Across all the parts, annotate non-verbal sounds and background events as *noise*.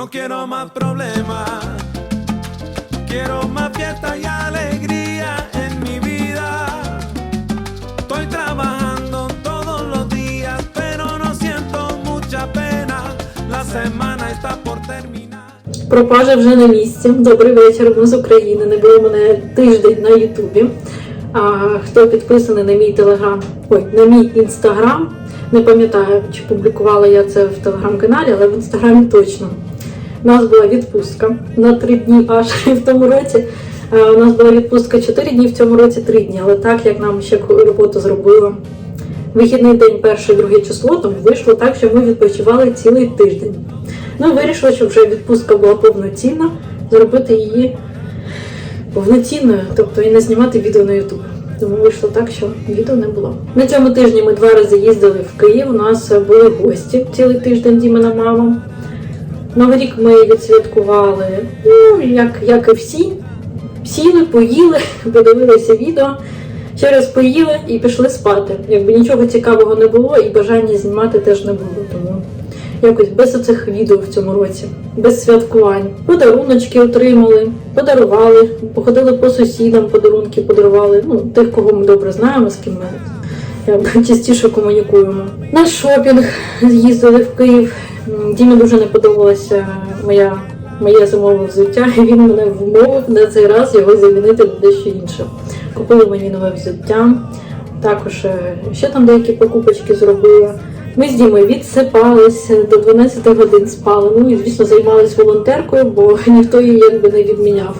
No quiero más problemas, quiero más fiesta y alegría en mi vida. Estoy trabajando todos los días, pero no siento mucha pena. La semana está por terminar. Пропажа вже на місці. Добрий вечір. Ми з України. Не було мене тиждень на Ютубі. А хто підписаний на мій телеграм, ой, на мій інстаграм, не пам'ятаю, чи публікувала я це в телеграм-каналі, але в інстаграмі точно. У нас була відпустка на три дні аж *laughs* в тому році. Е, У нас була відпустка 4 дні, в цьому році 3 дні. Але так як нам ще роботу зробила вихідний день, перше, друге число, тому вийшло так, що ми відпочивали цілий тиждень. Ну, вирішила, що вже відпустка була повноцінна, зробити її повноцінною, тобто і не знімати відео на YouTube. Тому вийшло так, що відео не було. На цьому тижні ми два рази їздили в Київ. У нас були гості цілий тиждень Дімина мама. Новий рік ми відсвяткували, ну, як, як і всі. Сіли, поїли, *laughs* подивилися відео, ще раз поїли і пішли спати. Якби нічого цікавого не було, і бажання знімати теж не було. Тому якось без оцих відео в цьому році, без святкувань. Подаруночки отримали, подарували, походили по сусідам, подарунки подарували. Ну, тих, кого ми добре знаємо, з ким ми *laughs* частіше комунікуємо. На шопінг з'їздили в Київ. Дімі дуже не подобалася моя. Моє зимове взуття, і він мене вмовив на цей раз його замінити на дещо інше. Купили мені нове взуття, також е, ще там деякі покупочки зробила. Ми з Дімою відсипались до 12 годин спали. Ну і звісно займалися волонтеркою, бо *laughs* ніхто її якби не відміняв.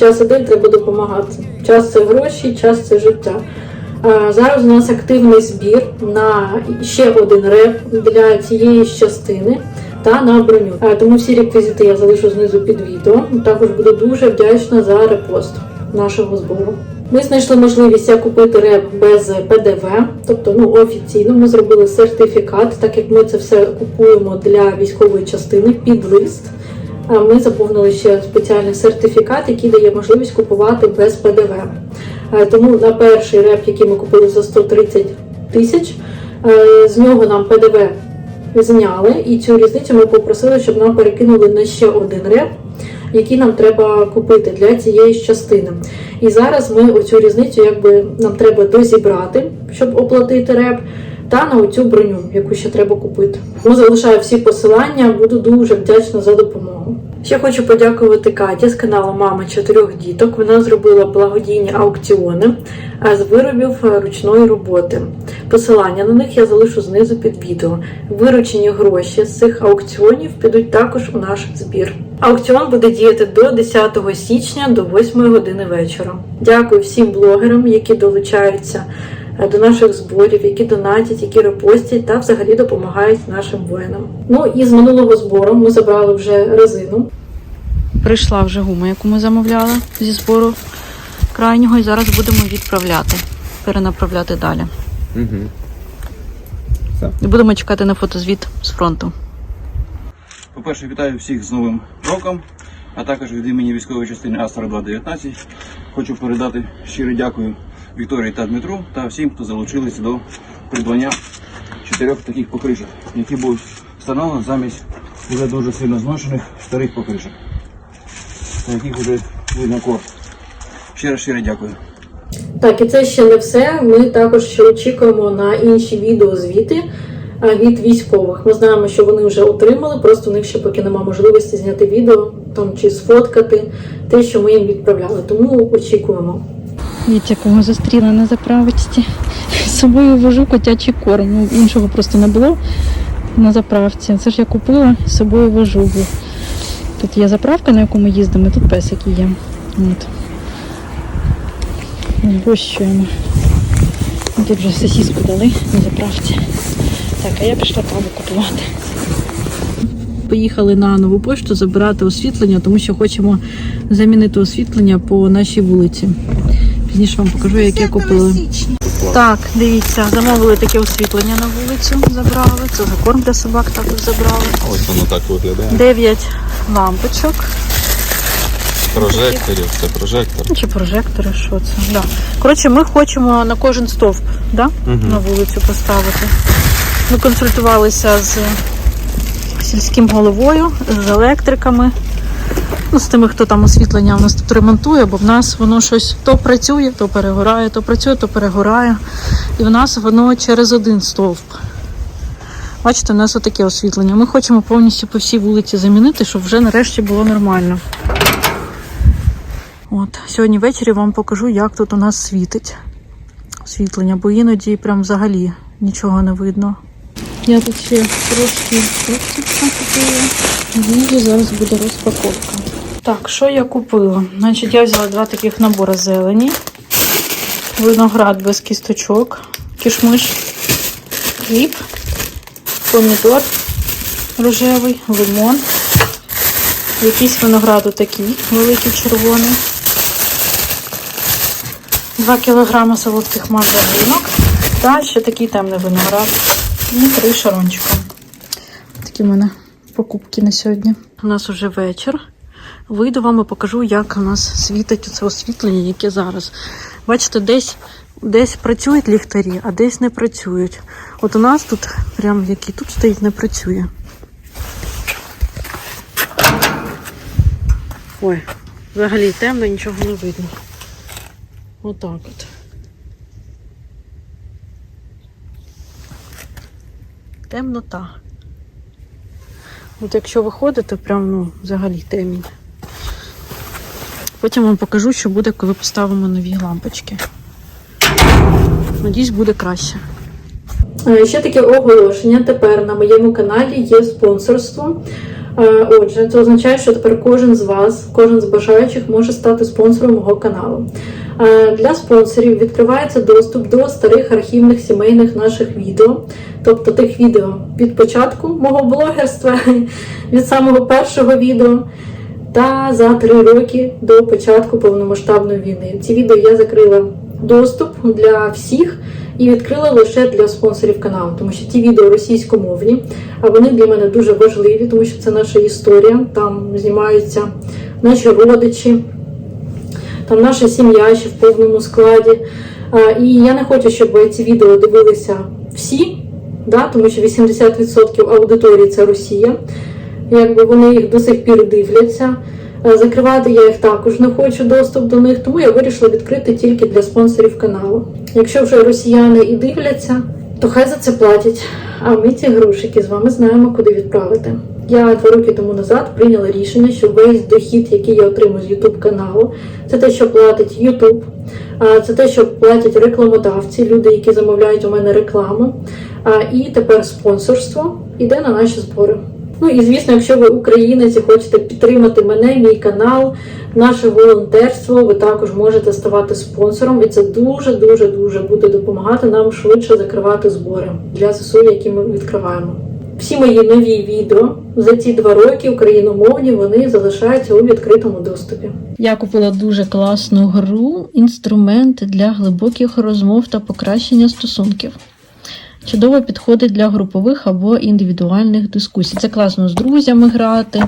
Час один треба допомагати. Час це гроші, час це життя. А Зараз у нас активний збір на ще один реп для цієї ж частини та на броню. Тому всі реквізити я залишу знизу під відео. Також буду дуже вдячна за репост нашого збору. Ми знайшли можливість купити реп без ПДВ, тобто ну офіційно ми зробили сертифікат, так як ми це все купуємо для військової частини під лист. Ми заповнили ще спеціальний сертифікат, який дає можливість купувати без ПДВ. Е, Тому на перший реп, який ми купили за 130 тисяч, е, з нього нам ПДВ зняли, і цю різницю ми попросили, щоб нам перекинули на ще один реп, який нам треба купити для цієї частини. І зараз ми оцю різницю якби нам треба дозібрати, щоб оплатити реп, та на оцю броню, яку ще треба купити. Тому залишаю всі посилання, буду дуже вдячна за допомогу. Ще хочу подякувати Каті з каналу Мама чотирьох діток. Вона зробила благодійні аукціони з виробів е, ручної роботи. Посилання на них я залишу знизу під відео. Виручені гроші з цих аукціонів підуть також у наш збір. Аукціон буде діяти до 10 січня до 8 години вечора. Дякую всім блогерам, які долучаються е, до наших зборів, які донатять, які репостять та взагалі допомагають нашим воїнам. Ну і з минулого збору ми забрали вже резину. Прийшла вже гума, яку ми замовляли зі збору крайнього, і зараз будемо відправляти, перенаправляти далі. Угу. І будемо чекати на фотозвіт з фронту. По-перше, вітаю всіх з Новим роком, а також від імені військової частини Астра 219 хочу передати щире дякую Вікторії та Дмитру та всім, хто залучилися до придбання чотирьох таких покришок, які будуть встановлені замість вже дуже сильно зношених старих покришок, на яких вже видно кор. Щиро щиро дякую. Так, і це ще не все. Ми також ще очікуємо на інші відеозвіти від військових. Ми знаємо, що вони вже отримали, просто у них ще поки немає можливості зняти відео там чи сфоткати те, що ми їм відправляли. Тому очікуємо. Дивіться, кого зустріла на заправочці. З собою вожу котячий корм. Ну, іншого просто не було на заправці. Це ж я купила, з собою вожу. Тут є заправка, на яку ми їздимо, і тут песики є. От. Вощуємо. Тут вже сосиску дали на заправці. Так, а я пішла каву купувати. Поїхали на нову пошту забирати освітлення, тому що хочемо замінити освітлення по нашій вулиці. Пізніше вам покажу, яке купили. Так, дивіться, замовили таке освітлення на вулицю, забрали. Це корм для собак також забрали. Ось воно так виглядає. Дев'ять лампочок. Прожекторів, це прожектор. Чи прожектори, що це? Да. Коротше, ми хочемо на кожен стовп да? Мгм. на вулицю поставити. Ми консультувалися з сільським головою, з електриками. Ну, з тими, хто там освітлення у нас тут ремонтує, бо в нас воно щось то працює, то перегорає, то працює, то перегорає. І в нас воно через один стовп. Бачите, у нас отаке освітлення. Ми хочемо повністю по всій вулиці замінити, щоб вже нарешті було нормально. От, сьогодні ввечері вам покажу, як тут у нас світить освітлення, бо іноді прям взагалі нічого не видно. Я тут ще трошки купила. І зараз буде розпаковка. Так, що я купила? Значить, я взяла два таких набори зелені, виноград без кісточок, кішмиш, хліб, помідор рожевий, лимон, якийсь виноград такий великий червоний, 2 кілограми солодких мандаринок та ще такий темний виноград і три шарончика. Такі в мене покупки на сьогодні. У нас вже вечір. Вийду вам і покажу, як у нас світить це освітлення, яке зараз. Бачите, десь, десь працюють ліхтарі, а десь не працюють. От у нас тут, прям який тут стоїть, не працює. Ой, взагалі темно, нічого не видно. Отак от. Темнота. От якщо виходити, прям ну, взагалі темінь. Потім вам покажу, що буде, коли поставимо нові лампочки. Надіюсь, буде краще. Е, Ще таке оголошення. Тепер на моєму каналі є спонсорство. Е, Отже, це означає, що тепер кожен з вас, кожен з бажаючих може стати спонсором мого каналу. Е, Для спонсорів відкривається доступ до старих архівних сімейних наших відео, тобто тих відео від початку мого блогерства, *laughs* від самого першого відео. Та за три роки до початку повномасштабної війни. Ці відео я закрила доступ для всіх і відкрила лише для спонсорів каналу, тому що ті відео російськомовні, а вони для мене дуже важливі, тому що це наша історія. Там знімаються наші родичі, там наша сім'я ще в повному складі. І я не хочу, щоб ці відео дивилися всі, да, тому що 80% аудиторії це Росія. Якби вони їх до сих пір дивляться. Е, Закривати я їх також не хочу доступ до них, тому я вирішила відкрити тільки для спонсорів каналу. Якщо вже росіяни і дивляться, то хай за це платять. А ми ці грошики з вами знаємо, куди відправити. Я два роки тому назад прийняла рішення, що весь дохід, який я отримую з YouTube каналу, це те, що платить YouTube, це те, що платять рекламодавці, люди, які замовляють у мене рекламу. І тепер спонсорство йде на наші збори. Ну і звісно, якщо ви українець і хочете підтримати мене, мій канал, наше волонтерство, ви також можете ставати спонсором, і це дуже дуже буде допомагати нам швидше закривати збори для ЗСУ, які ми відкриваємо. Всі мої нові відео за ці два роки україномовні вони залишаються у відкритому доступі. Я купила дуже класну гру, інструмент для глибоких розмов та покращення стосунків. Чудово підходить для групових або індивідуальних дискусій. Це класно з друзями грати,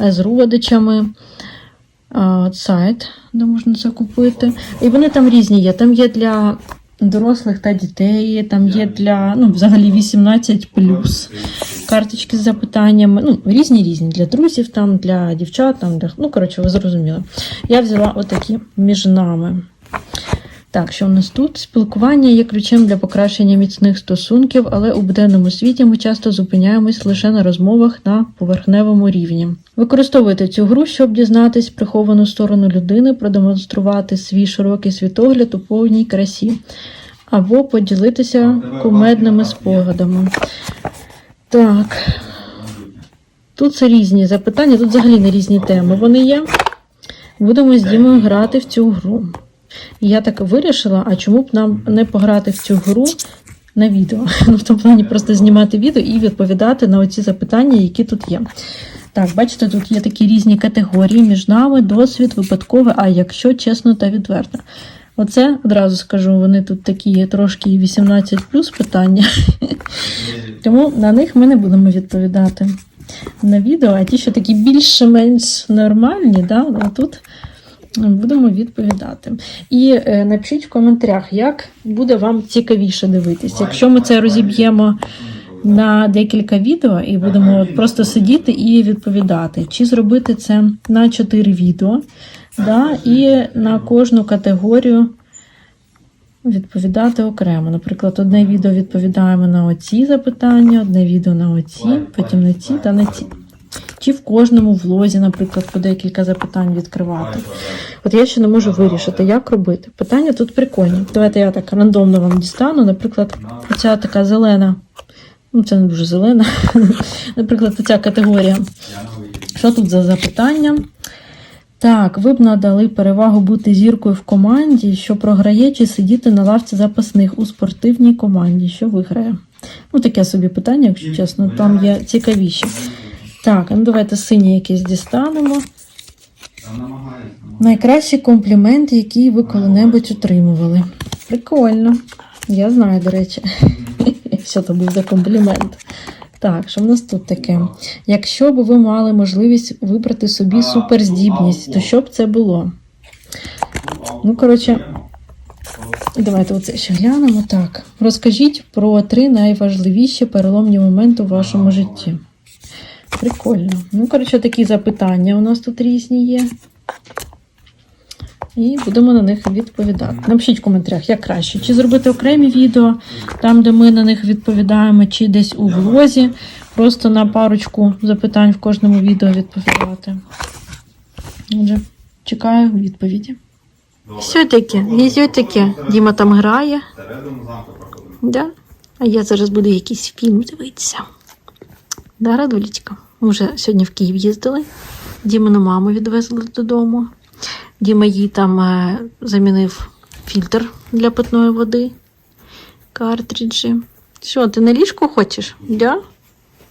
е, з родичами. Сайт, де можна це купити. І вони там різні є. Там є для дорослих та дітей, там є для ну, взагалі 18 карточки з запитаннями. Ну, різні різні для друзів, там, для дівчат, там, для... ну, коротше, ви зрозуміли. Я взяла отакі між нами. Так, що в нас тут? Спілкування є ключем для покращення міцних стосунків, але у буденному світі ми часто зупиняємось лише на розмовах на поверхневому рівні. Використовуйте цю гру, щоб дізнатись приховану сторону людини, продемонструвати свій широкий світогляд у повній красі, або поділитися кумедними спогадами. Так. Тут це різні запитання, тут взагалі не різні теми вони є. Будемо з Дімою грати в цю гру. Я так вирішила, а чому б нам не пограти в цю гру на відео? *laughs* Ну, в тому плані просто знімати відео і відповідати на оці запитання, які тут є. Так, бачите, тут є такі різні категорії між нами, досвід, випадкове, а якщо чесно та відверто. Оце одразу скажу, вони тут такі трошки 18 плюс питання. *laughs* Тому на них ми не будемо відповідати на відео, а ті, що такі більш-менш нормальні, да, тут будемо відповідати. І е, напишіть в коментарях, як буде вам цікавіше дивитись. Якщо ми це розіб'ємо на декілька відео і будемо просто сидіти і відповідати. Чи зробити це на 4 відео, да, і на кожну категорію відповідати окремо. Наприклад, одне відео відповідаємо на оці запитання, одне відео на оці, потім на ці та на ці. Чи в кожному влозі, наприклад, по декілька запитань відкривати. От я ще не можу вирішити, як робити. Питання тут прикольні. Давайте я так рандомно вам дістану. Наприклад, оця така зелена, ну це не дуже зелена. *laughs* Наприклад, оця категорія. Що тут за запитання? Так, ви б надали перевагу бути зіркою в команді, що програє, чи сидіти на лавці запасних у спортивній команді, що виграє. Ну, таке собі питання, якщо чесно, там є цікавіші. Так, ну давайте синє якесь дістанемо. Найкращий комплімент, який ви коли-небудь отримували. Прикольно. Я знаю, до речі, *laughs* що це був за комплімент. Так, що в нас тут таке? Якщо б ви мали можливість вибрати собі суперздібність, то що б це було? Ну, коротше, давайте оце ще глянемо. Так, розкажіть про три найважливіші переломні моменти у вашому житті. Прикольно. Ну, коротше, такі запитання у нас тут різні є. І будемо на них відповідати. Напишіть в коментарях, як краще. Чи зробити окремі відео, там, де ми на них відповідаємо, чи десь у влозі, просто на парочку запитань в кожному відео відповідати. Отже, чекаю відповіді. Є таке. Діма там грає. Да? А я зараз буду якийсь фільм дивитися. Да, Радулечка? Ми вже сьогодні в Київ їздили. Дімину маму відвезли додому. Діма їй там е, замінив фільтр для питної води. Картриджі. Що, ти на ліжку хочеш? Да?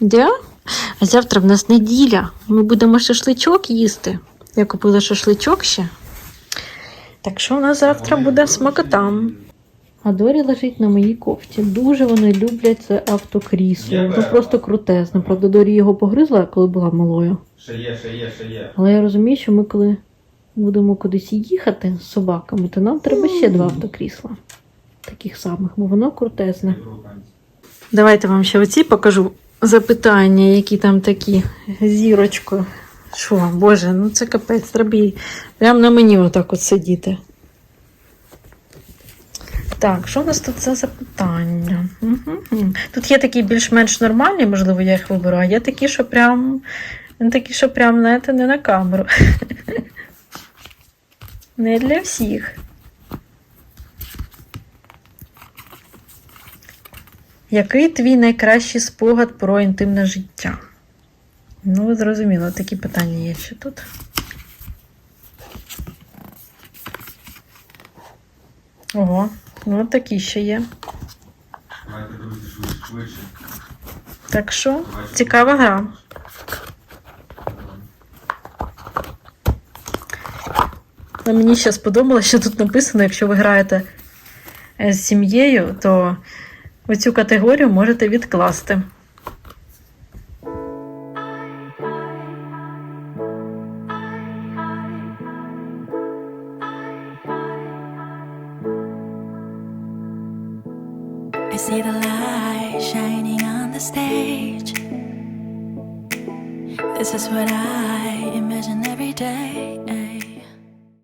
Да? А завтра в нас неділя. Ми будемо шашличок їсти. Я купила шашличок ще. Так що у нас завтра буде смакотам. А Дорі лежить на моїй кофті. Дуже вони люблять це автокрісло. Ну просто крутезне. Правда, Дорі його погризла, коли була малою. Ще є, ще є, ще є. Але я розумію, що ми коли будемо кудись їхати з собаками, то нам треба ще два автокрісла. Таких самих, бо воно крутезне. Давайте вам ще оці покажу запитання, які там такі зірочкою. Що, боже, ну це капець, треба їй прямо на мені отак от сидіти. Так, що у нас тут за запитання? Мгм. Тут є такі більш-менш нормальні, можливо, я їх виберу, а є такі, що прям, такі, що прям, знаєте, не на камеру. *laughs* Не для всіх. Який твій найкращий спогад про інтимне життя? Ну, зрозуміло, такі питання є ще тут. Ого, ну такі ще є. Так що, цікава гра. Але мені ще сподобалося, що тут написано, якщо ви граєте е, з сім'єю, то оцю категорію можете відкласти.